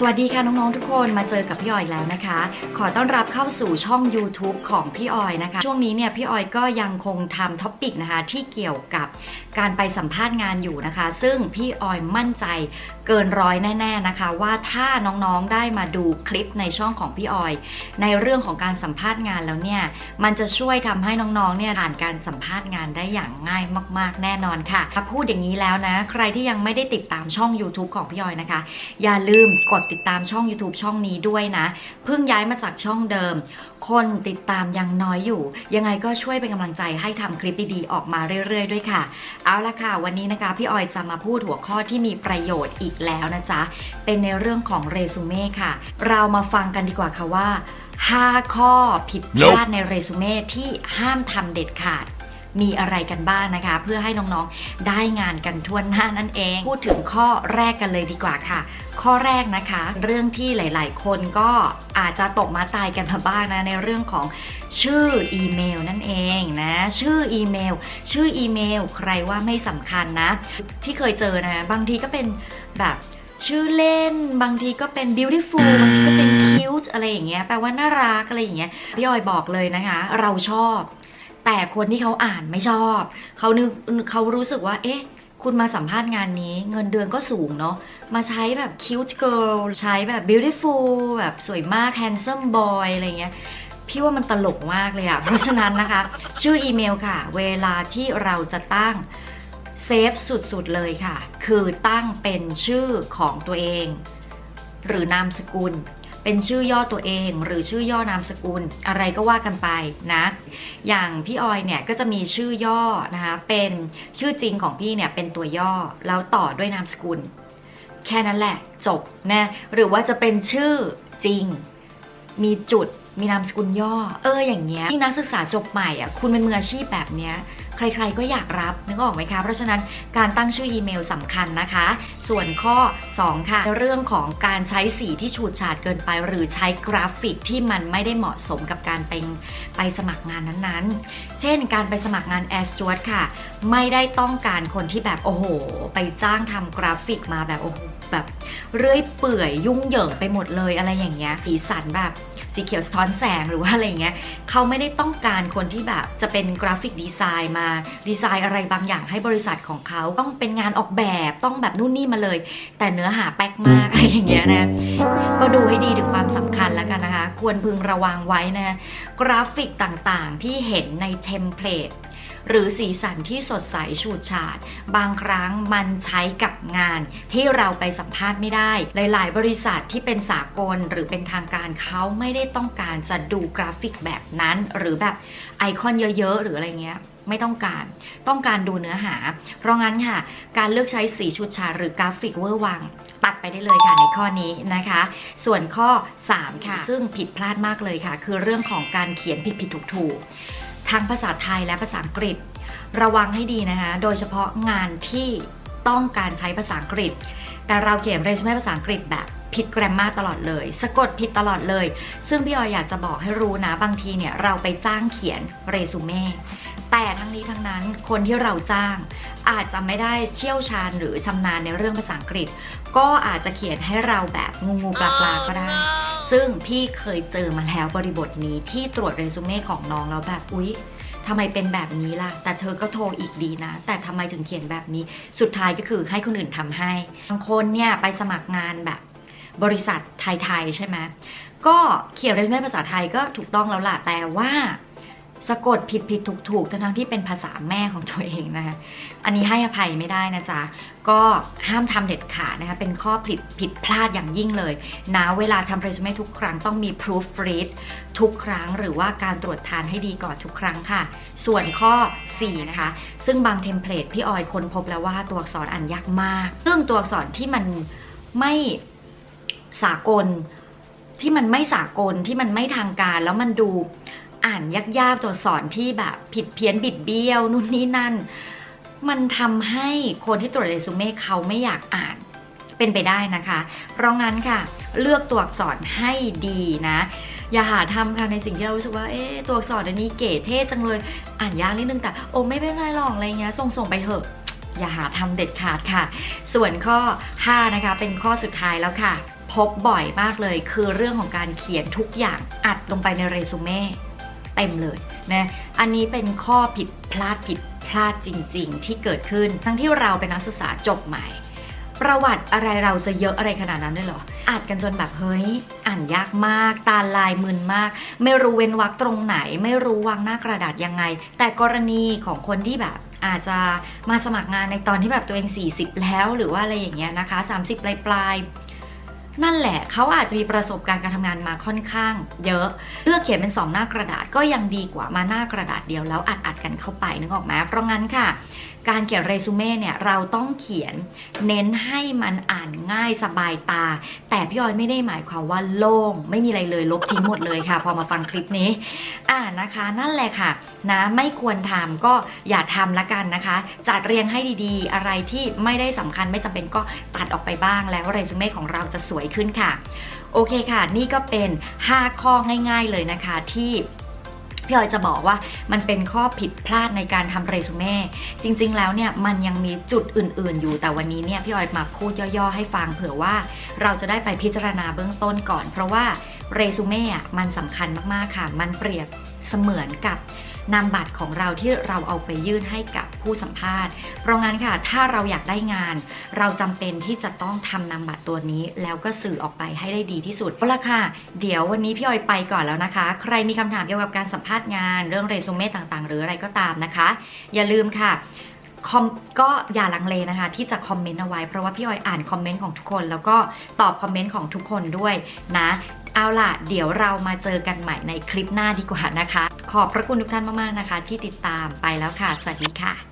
สวัสดีค่ะน้องๆทุกคนมาเจอกับพี่ออยแล้วนะคะ ขอต้อนรับเข้าสู่ช่อง YouTube ของพี่ออยนะคะ ช่วงนี้เนี่ยพี่ออยก็ยังคงทำท็อปิกนะคะที่เกี่ยวกับการไปสัมภาษณ์งานอยู่นะคะ ซึ่งพี่ออยมั่นใจเกินร้อยแน่ ๆนะคะ ว่าถ้าน้องๆได้มาดูคลิปในช่องของพี่ออย ในเรื่องของการสัมภาษณ์งานแล้วเนี่ยมันจะช่วยทำให้น้องๆเนี่ยผ่านการสัมภาษณ์งานได้อย่างง่ายมาก ๆ แน่นอนค่ะถ้าพูดอย่างนี้แล้วนะ ใครที่ยังไม่ได้ติดตามช่อง YouTube ของพี่ออยนะคะ อย่าลืมกดติดตามช่อง YouTube ช่องนี้ด้วยนะ เพิ่งย้ายมาจากช่องเดิม คนติดตามยังน้อยอยู่ ยังไงก็ช่วยเป็นกำลังใจให้ทำคลิปดีๆออกมาเรื่อยๆ ด้วยค่ะ เอาละค่ะ วันนี้นะคะ พี่ออยจะมาพูดหัวข้อที่มีประโยชน์อีกแล้วนะจ๊ะ เป็นในเรื่องของเรซูเม่ค่ะ เรามาฟังกันดีกว่าค่ะว่า 5 ข้อผิดพลาดในเรซูเม่ที่ห้ามทำเด็ดขาดมีอะไรกันบ้างนะคะ เพื่อให้น้องๆได้งานกันทั่วหน้านั่นเอง พูดถึงข้อแรกกันเลยดีกว่าค่ะ ข้อแรกนะคะ เรื่องที่หลาย ๆ คนก็อาจจะตกมาตายกันบ้างนะในเรื่องของชื่ออีเมลนั่นเองนะ ชื่ออีเมล ชื่ออีเมล ใครว่าไม่สำคัญนะ ที่เคยเจอนะ บางทีก็เป็นแบบชื่อเล่น บางทีก็เป็น beautiful บางทีก็เป็น cute อะไรอย่างเงี้ยแปลว่าน่ารักอะไรอย่างเงี้ยพี่ออยบอกเลยนะคะ เราชอบ แต่คนที่เขาอ่านไม่ชอบ เขานึกเขารู้สึกว่า เอ๊ะ คุณมาสัมภาษณ์งานนี้เงินเดือนก็สูงเนาะมาใช้แบบ cute girl ใช้แบบ beautiful แบบสวยมาก handsome boy อะไรเงี้ยพี่ว่ามันตลกมากเลยอะเพราะฉะนั้นนะคะ ชื่ออีเมลค่ะ เวลาที่เราจะตั้งเซฟสุดๆเลยค่ะ คือตั้งเป็นชื่อของตัวเอง หรือนามสกุล เป็นชื่อย่อตัวเอง หรือชื่อย่อนามสกุลอะไรก็ว่ากันไปนะ อย่างพี่ออยเนี่ยก็จะมีชื่อย่อนะคะเป็นชื่อจริงของพี่เนี่ยเป็นตัวย่อแล้วต่อด้วยนามสกุล แค่นั้นแหละจบนะหรือว่าจะเป็นชื่อจริง มีจุดมีนามสกุลย่อ เอออย่างเงี้ยที่นักศึกษาจบใหม่อะคุณเป็นมืออาชีพแบบเนี้ย ใครๆก็อยากรับนึกออกไหมคะ เพราะฉะนั้นการตั้งชื่ออีเมลสำคัญนะคะ ส่วนข้อ 2 ค่ะ เรื่องของการใช้สีที่ฉูดฉาดเกินไป หรือใช้กราฟิกที่มันไม่ได้เหมาะสมกับการไปไปสมัครงานนั้นๆ เช่น การไปสมัครงานแอสจวดค่ะ ไม่ได้ต้องการคนที่แบบโอ้โห ไปจ้างทำกราฟิกมาแบบโอ้โหแบบเรื่อยเปื่อยยุ่งเหยิงไปหมดเลยอะไรอย่างเงี้ยสีสันแบบสีเขียวสะท้อนแสงหรือว่าอะไรเงี้ยเขาไม่ได้ต้องการคนที่แบบจะเป็นกราฟิกดีไซน์มาดีไซน์อะไรบางอย่างให้บริษัทของเขาต้องเป็นงานออกแบบต้องแบบนู่นนี่มาเลย แต่เนื้อหาแป๊กมากอะไรอย่างเงี้ยนะก็ดูให้ดีถึงความสำคัญแล้วกันนะคะ ควรพึงระวังไว้นะกราฟิกต่างๆ ที่เห็นในเทมเพลตหรือสีสันที่สดใสฉูดฉาด บางครั้งมันใช้กับงานที่เราไปสัมภาษณ์ไม่ได้ หลาย ๆ บริษัทที่เป็นสากลหรือเป็นทางการเขาไม่ได้ต้องการจะดูกราฟิกแบบนั้น หรือแบบไอคอนเยอะ ๆ หรืออะไรเงี้ย ไม่ต้องการ ต้องการดูเนื้อหา เพราะงั้นค่ะ การเลือกใช้สีฉูดฉาหรือกราฟิกเวอร์วัง ตัดไปได้เลยค่ะในข้อนี้นะคะ ส่วนข้อ 3 ค่ะ ซึ่งผิดพลาดมากเลยค่ะ คือเรื่องของการเขียนผิดผิดถูกถูกทั้งภาษาไทยและภาษาอังกฤษ ระวังให้ดีนะคะ โดยเฉพาะงานที่ต้องการใช้ภาษาอังกฤษ แต่เราเขียนเรซูเม่ภาษาอังกฤษแบบผิดแกรมมาตลอดเลย สะกดผิดตลอดเลย ซึ่งพี่ออยอยากจะบอกให้รู้นะ บางทีเนี่ยเราไปจ้างเขียนเรซูเม่ แต่ทั้งนี้ทั้งนั้นคนที่เราจ้าง อาจจะไม่ได้เชี่ยวชาญหรือชำนาญในเรื่องภาษาอังกฤษ ก็อาจจะเขียนให้เราแบบงูงูปลาปลาก็ได้ ซึ่งพี่เคยเจอมาแล้วบริบทนี้ที่ตรวจเรซูเม่ของน้องแล้วแบบอุ๊ยทำไมเป็นแบบนี้ล่ะ แต่เธอก็โทรอีกดีนะ แต่ทำไมถึงเขียนแบบนี้ สุดท้ายก็คือให้คนอื่นทำให้ บางคนเนี่ยไปสมัครงานแบบบริษัทไทย ๆ ใช่ไหม ก็เขียนเรซูเม่ภาษาไทยก็ถูกต้องแล้วล่ะ แต่ว่า สะกดผิดผิดถูกถูกทั้งที่เป็นภาษาแม่ของตัวเองนะคะอันนี้ให้อภัยไม่ได้นะจ๊ะ ก็ห้ามทำเด็ดขาดนะคะ เป็นข้อผิดผิดพลาดอย่างยิ่งเลยนะเวลาทำเรซูเม่ทุกครั้งต้องมี proofread ทุกครั้งหรือว่าการตรวจทานให้ดีก่อนทุกครั้งค่ะ ส่วนข้อ 4 นะคะ ซึ่งบางเทมเพลตพี่ออยค้นพบแล้วว่าตัวอักษรอ่านยากมาก ซึ่งตัวอักษรที่มันไม่สากลที่มันไม่สากลที่มันไม่ทางการแล้วมันดู อ่านยากๆตัวสอักษรที่แบบผิดเพี้ยนบิดเบี้ยวนู่นนี่นั่น มันทำให้คนที่ตรวจเรซูเม่เขาไม่อยากอ่านเป็นไปได้นะคะ เพราะงั้นค่ะ เลือกตัวอักษรให้ดีนะ อย่าหาทำค่ะในสิ่งที่เรารู้สึกว่า เอ๊ะตัวอักษรอันนี้เก๋เท่จังเลย อ่านยากนิดนึงแต่โอ้ไม่เป็นไรหรอกอะไรเงี้ย ส่งส่งๆไปเถอะ อย่าหาทำเด็ดขาดค่ะ ส่วนข้อ 5 นะคะ เป็นข้อสุดท้ายแล้วค่ะ พบบ่อยมากเลย คือเรื่องของการเขียนทุกอย่างอัดลงไปในเรซูเม่ เต็มเลยนะอันนี้เป็นข้อผิดพลาดผิดพลาดจริง ๆ ที่เกิดขึ้น ทั้งที่เราเป็นนักศึกษาจบใหม่ ประวัติอะไรเราจะเยอะอะไรขนาดนั้นด้วยหรออ่านกันจนแบบเฮ้ยอ่านยากมาก ตาลายมึนมาก ไม่รู้เว้นวรรคตรงไหน ไม่รู้วางหน้ากระดาษยังไง แต่กรณีของคนที่แบบอาจจะมาสมัครงานในตอนที่แบบตัวเอง 40 แล้วหรือว่าอะไรอย่างเงี้ยนะคะ 30 ปลายปลาย นั่นแหละเขาอาจจะมีประสบการณ์การทำงานมาค่อนข้าง เยอะ เลือกเขียนเป็น 2 หน้ากระดาษก็ยังดีกว่ามาหน้ากระดาษเดียวแล้วอัดอัดกันเข้าไปนึกออกไหมเพราะงั้นค่ะ การเขียนเรซูเม่เนี่ยเราต้องเขียนเน้นให้มันอ่านง่ายสบายตา แต่พี่ออยไม่ได้หมายความว่าโล่งไม่มีอะไรเลยลบทิ้งหมดเลยค่ะ พอมาฟังคลิปนี้อ่านะคะ นั่นแหละค่ะนะไม่ควรทำก็อย่าทำละกันนะคะ จัดเรียงให้ดีๆ อะไรที่ไม่ได้สำคัญไม่จำเป็นก็ตัดออกไปบ้างแล้วเรซูเม่ของเราจะสวยขึ้นค่ะ โอเคค่ะ นี่ก็เป็น 5 ข้อง่าย ๆเลยนะคะที่พี่ออยจะบอกว่ามันเป็นข้อผิดพลาดในการทำเรซูเม่จริง ๆ แล้วเนี่ยมันยังมีจุดอื่น ๆ อยู่แต่วันนี้เนี่ยพี่ออยมาพูดย่อๆ ให้ฟังเผื่อว่าเราจะได้ไปพิจารณาเบื้องต้นก่อน เพราะว่าเรซูเม่อะมันสำคัญมากๆค่ะ มันเปรียบเสมือนกับ นามบัตรของเราที่เราเอาไปยื่นให้กับผู้สัมภาษณ์ เพราะงั้นค่ะ ถ้าเราอยากได้งาน เราจำเป็นที่จะต้องทำนามบัตรตัวนี้ แล้วก็สื่อออกไปให้ได้ดีที่สุดเอาละค่ะ เดี๋ยววันนี้พี่ออยไปก่อนแล้วนะคะ ใครมีคำถามเกี่ยวกับการสัมภาษณ์งาน เรื่องเรซูเม่ต่างๆ หรืออะไรก็ตามนะคะ อย่าลืมค่ะคอมก็อย่าลังเลนะคะ ที่จะคอมเมนต์เอาไว้ เพราะว่าพี่ออยอ่านคอมเมนต์ของทุกคน แล้วก็ตอบคอมเมนต์ของทุกคนด้วยนะ เอาล่ะ เดี๋ยวเรามาเจอกันใหม่ในคลิปหน้าดีกว่านะคะ ขอบพระคุณทุกท่านมากๆนะคะ ที่ติดตามไปแล้วค่ะ สวัสดีค่ะ